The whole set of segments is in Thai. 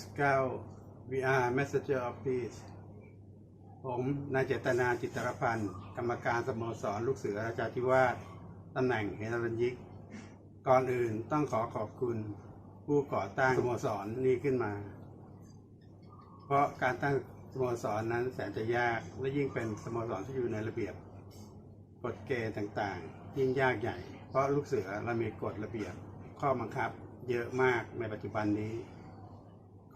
Scout VR Messenger of Peace ผมนายเจตนาจิตรพันธ์ กรรมการสโมสรลูกเสือราชาธิวาสตำแหน่งเฮรัญยิก ก่อนอื่นต้องขอขอบคุณผู้ก่อตั้งสโมสรนี้ขึ้นมา เพราะการตั้งสโมสรนั้นแสนจะยาก และยิ่งเป็นสโมสรที่อยู่ในระเบียบกฎเกณฑ์ต่างๆ ยิ่งยากใหญ่ เพราะลูกเสือเรามีกฎระเบียบข้อบังคับเยอะมากในปัจจุบันนี้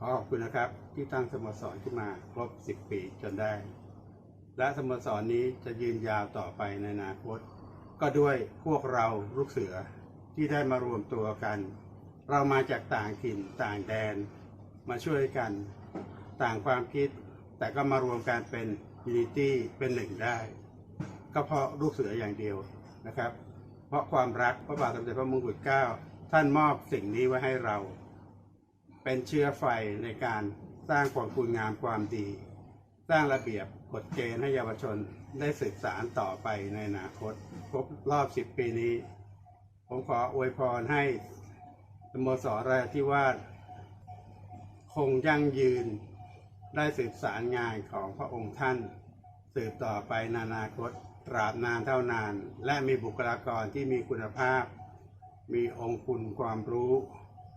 ขอขอบคุณนะครับที่ตั้งสโมสรขึ้นมาครบ 10 ปีจนได้ และสโมสรนี้จะยืนยาวต่อไปในอนาคต ก็ด้วยพวกเราลูกเสือที่ได้มารวมตัวกัน เรามาจากต่างถิ่นต่างแดน มาช่วยกันต่างความคิด แต่ก็มารวมกันเป็นยูนิตี้เป็นหนึ่งได้ ก็เพราะลูกเสืออย่างเดียวนะครับ เพราะความรักพระบาทสมเด็จพระมงกุฎเกล้าท่านมอบสิ่งนี้ไว้ให้เรา เป็นเชื้อไฟในการสร้างความคุณงามความดี สร้างระเบียบกฎเกณฑ์ให้เยาวชนได้สืบสารต่อไปในอนาคต ครบรอบ 10 ปีนี้ ผมขออวยพรให้สโมสรราชที่ว่าสคงยั่งยืนได้สืบสารงานของพระองค์ท่าน สืบต่อไปนอนาคตตราบนานเท่านาน และมีบุคลากรที่มีคุณภาพ มีองค์คุณความรู้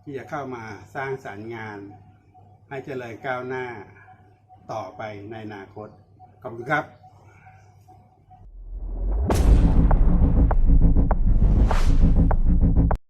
ที่จะเข้ามาสร้างสรรค์งาน ให้เจริญก้าวหน้าต่อไปในอนาคต ขอบคุณครับ